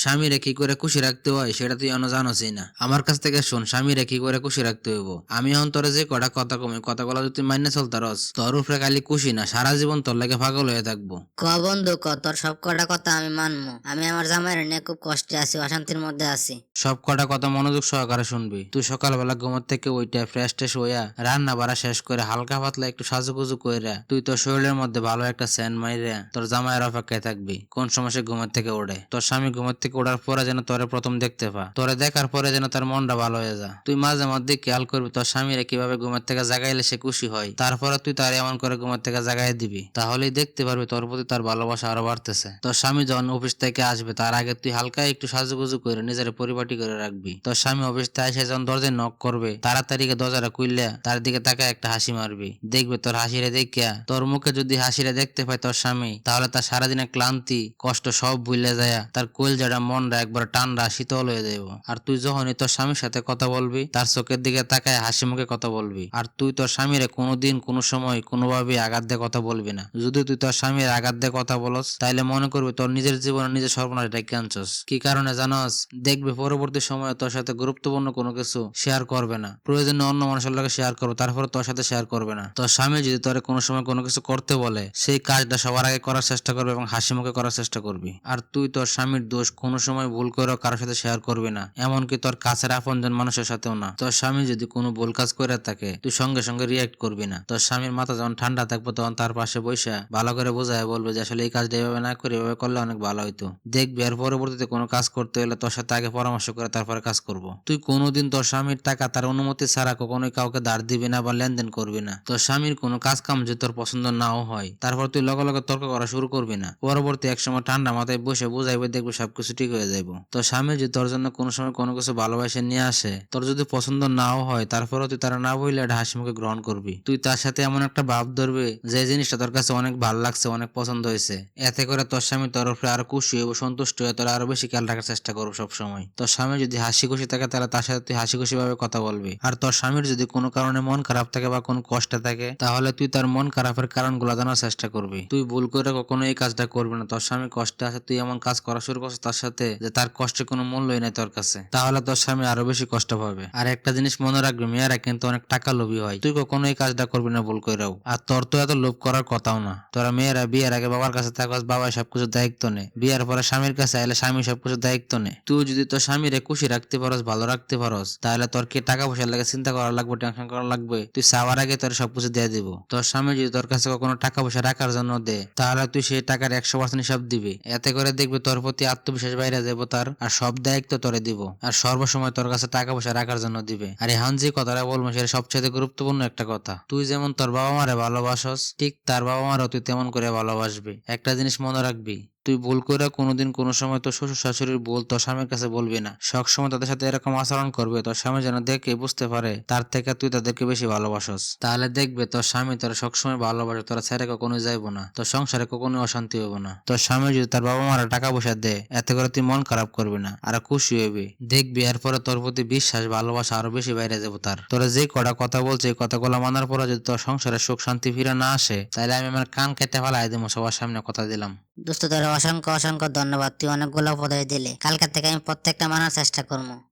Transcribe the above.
স্বামীরে কি করে খুশি রাখতে হয় সেটা তুই এখনও জানোসই না। আমার কাছ থেকে শোন স্বামীরে কি করে খুশি রাখতে হইব? আমি অন্তরে যে কটা কথা কমি কথাগুলো যদি তুই মান্য চলতারস তোর উপরে খালি খুশি না সারা জীবন তোর লাগে পাগল হয়ে থাকব। ক বন্ধু ক তোর সব কটা কথা আমি মানবো। আমি আমার জামাইয়ের নিয়ে খুব কষ্টে আছি অশান্তির মধ্যে আছি। সব কটা কথা মনোযোগ সহকারে শুনবি। তুই সকালবেলা ঘুমার থেকে ওইটা ফ্রেশ ট্রেশ হইয়া রান্না বাড়া শেষ করে হালকা পাতলা একটু সাজুগুজু কইরা তুই তোর শরীরের মধ্যে ভালো একটা স্যান মাইরা তোর জামাইয়ের অপেক্ষায় থাকবি কোন সময় সে ঘুমের থেকে ওঠে? তোর স্বামী ঘুমের থেকে ওঠার পরে যেন তোরে প্রথম দেখতে পা। তোরে দেখার পরে যেন তার মনটা ভালো হয়ে যা তুই মাঝে মধ্যে খেয়াল করবি তোর স্বামীরা কীভাবে ঘুমের থেকে জাগাইলে সে খুশি হয়। তারপরে তুই তার এমন করে ঘুমের থেকে জাগাই দিবি। তাহলেই দেখতে পারবি তোর প্রতি তার ভালোবাসা আরও বাড়তেছে। তোর স্বামী যখন অফিস থেকে আসবে, তার আগে তুই হালকা একটু সাজুগুজু করে নিজের পরিপাটি করে রাখবি। তোর স্বামী অফিস থেকে এসে যখন দরজায় নক করবে, তাড়াতাড়ি দরজাটা খুললে তার দিকে তাকে একটা হাসি মারবি। দেখবে তোর হাসিরে দেখিয়া, তোর মুখে যদি হাসিরে দেখতে পায় তোর স্বামী, তাহলে তার সারাদিনের ক্লান্তি, কষ্ট সব ভুলে যায় তার কোল যারা মনটা একবার টান্ডা শীতল হয়ে যাইব। আর তুই যখনই তোর স্বামীর সাথে কথা বলবি, তার চোখের দিকে তাকায় হাসি মুখে কথা বলবি। আর তুই তোর স্বামীরে কোনোদিন, কোনো সময় কোনোভাবে আঘাত দিয়ে কথা বলবি না। যদি তুই তোর স্বামীর আঘাত দিয়ে কথা বলস, তাইলে মনে করবি তোর নিজের জীবনে নিজের সর্বনাশ ডেকে আনছস। কি কারণে জানাস? দেখবি পরবর্তী সময়ে তোর সাথে গুরুত্বপূর্ণ কোনো কিছু শেয়ার করবে না। প্রয়োজনে অন্য মানুষের লোকে শেয়ার করবে তারপরে তোর সাথে শেয়ার করবে না। তোর স্বামী যদি তোর কোনো সময় কোনো কিছু করতে বলে, সেই কাজটা সবার আগে করার চেষ্টা করবে এবং হাসি মুখে করার চেষ্টা করবি। আর তুই তোর স্বামীর দোষ কোনো সময় ভুল করেও কারোর সাথে শেয়ার করবি না। এমনকি তোর কাছের আপনজন মানুষের সাথেও না। তোর স্বামী যদি কোনো ভুল কাজ করে থাকে, তুই সঙ্গে সঙ্গে রিয়াক্ট করবি না। তোর স্বামীর মাথা যখন ঠান্ডা থাকবে, তখন তার পাশে বসে ভালো করে বোঝায় বলবে যে, আসলে এই কাজটা এভাবে না করে, এভাবে করলে অনেক ভালো হইতো। দেখবি আর পরবর্তীতে কোনো কাজ করতে হলে তোর সাথে আগে পরামর্শ করে তারপরে কাজ করব। তুই কোনোদিন তোর স্বামীর টাকা, তার অনুমতি ছাড়া কখনোই কাউকে ধার দিবি না বা লেনদেন করবি না। তোর স্বামীর কোনো কাজ কাম যদি তোর পছন্দ নাও হয়, তারপর তুই লগে লগে তর্ক করা শুরু করবি না। পরবর্তী এক সময় ঠান্ডা মাথায় বসে বুঝাইবে, দেখবি সবকিছু ঠিক হয়ে যাইব। তোর স্বামী যদি তোর জন্য কোনো সময় কোনো কিছু ভালোবাসে নিয়ে আসে, তোর যদি পছন্দ নাও হয়, তারপরেও তুই তারা না বললে এটা হাসি মুখে গ্রহণ করবি। তুই তার সাথে এমন একটা ভাব ধরবে যে জিনিসটা তোর কাছে অনেক ভালো লাগছে, অনেক পছন্দ হয়েছে। এতে করে তোর স্বামী তোর উপরে আরও খুশি হইব, সন্তুষ্ট হয়ে তোর আরও বেশি খেয়াল রাখার চেষ্টা করব সবসময়। তোর স্বামী যদি হাসি খুশি থাকে, তাহলে তার সাথে তুই হাসি খুশি ভাবে কথা বলবি। আর তোর স্বামীর যদি কোনো কারণে মন খারাপ থাকে বা কোনো কষ্ট থাকে, তাহলে তুই তার মন খারাপের কারণ কারণগুলো জানার চেষ্টা করবি। তুই ভুল করে কখনো এই কাজটা করবি না। তোর স্বামী কষ্টে আছে, তুই এমন কাজ করা শুরু করছিস, তার সাথে যে তার কষ্টের কোনো মূল্যই নাই তোর কাছে, তাহলে তোর স্বামী আরও বেশি কষ্ট পাবে। আর একটা জিনিস মনে রাখবি, মেয়েরা কিন্তু অনেক টাকা লোভী হয়। তুই কখনো এই কাজটা করবি না, ভুল করেও আর তোর তো এত লোভ করার কথাও না। তোরা মেয়েরা বিয়ের আগে বাবার কাছে থাকস বাবা সবকিছু দায়িত্ব নে। বিয়ের পরে স্বামীর কাছে আইলে স্বামী সবকিছু দায়িত্ব নে। তুই যদি তোর স্বামীরে খুশি রাখতে পারস, ভালো রাখতে পারস, তাহলে তোর কি টাকা পয়সা লাগে চিন্তা করা লাগবে, টেনশন করা লাগবে? তুই চাওয়ার আগে তোর সবকিছু দিয়ে দিব। তোর স্বামী যদি তোর কাছে কখনো টাকা পয়সা রাখার জন্য দে, তাহলে তুই সেই টাকার একশো পার্সেন্ট হিসাব দিবি। এতে করে দেখবি তোর প্রতি আত্মবিশ্বাস বাইরে যাব তার, আর সব দায়িত্ব তোরে দিব। আর সর্বসময় তোর কাছে টাকা পয়সা রাখার জন্য দিবে। আর এখন যে কথাটা বলব, সেটা সবচেয়ে গুরুত্বপূর্ণ একটা কথা। তুই যেমন তোর বাবা মারে ভালোবাসস, ঠিক তার বাবা মারও তুই তেমন করে ভালোবাসবি। একটা জিনিস মনে রাখবি তুই ভুল করে কোনোদিন কোনো সময় তোর শ্বশুর শাশুড়ির ভুল তোর স্বামীর কাছে বলবি না। সবসময় তাদের সাথে এরকম আচরণ করবে, তোর স্বামী যেন দেখে বুঝতে পারে, তার থেকে তুই তাদেরকে বেশি ভালোবাসস। তাহলে দেখবে তোর স্বামী তোরা সবসময় ভালোবাসে, তোরা ছেড়ে কখনো যাইবো না, তোর সংসারে কখনো অশান্তি হব না। তোর স্বামী যদি তার বাবা মারা টাকা পয়সা দেয় এতে করে তুই মন খারাপ করবি না, আর খুশি হইবি। দেখবি এরপরে তোর প্রতি বিশ্বাস, ভালোবাসা আরও বেশি বাইরে যাব তার। তোরা যে কটা কথা বলছে, এই কথাগুলো মানার পরে যদি তোর সংসারে সুখ শান্তি ফিরে না আসে, তাহলে আমি আমার কান কেটে ফেলাই দেবো সবার সামনে কথা দিলাম। দোস্ত তোর অসংখ্য অসংখ্য ধন্যবাদ। তুই অনেকগুলো উপদেশ দিলে। কালকে থেকে আমি প্রত্যেকটা মানার চেষ্টা করব।